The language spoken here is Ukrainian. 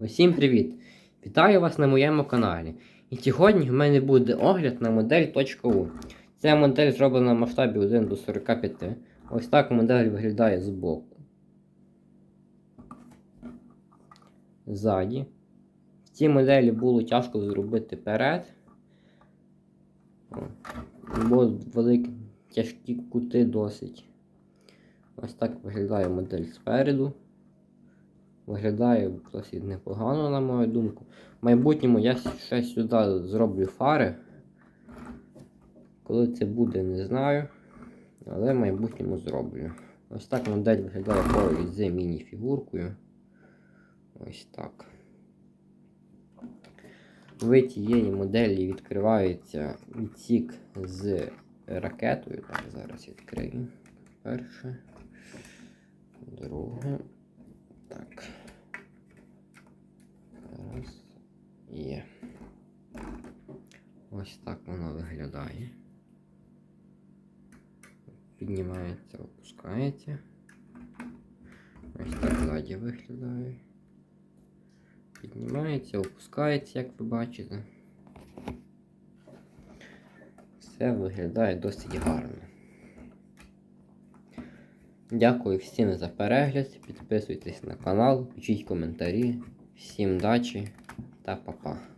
Усім привіт! Вітаю вас на моєму каналі. І сьогодні в мене буде огляд на модель .U. Ця модель зроблена в масштабі 1 до 45. Ось так модель виглядає збоку. Ззаді. В цій моделі було тяжко зробити перед. Бо великі тяжкі кути досить. Ось так виглядає модель спереду. Виглядає досить непогано, на мою думку. В майбутньому я ще сюди зроблю фари. Коли це буде, не знаю. Але в майбутньому зроблю. Ось так модель виглядає поруч з міні-фігуркою. Ось так. В цієї моделі відкривається відсік з ракетою. Так, зараз відкрию. Перше. Друге. Ось так воно виглядає. Піднімається, опускається. Ось так ззаді виглядає. Піднімається, опускається, як ви бачите. Все виглядає досить гарно. Дякую всім за перегляд. Підписуйтесь на канал, пишіть коментарі. Всім дачі та па-па.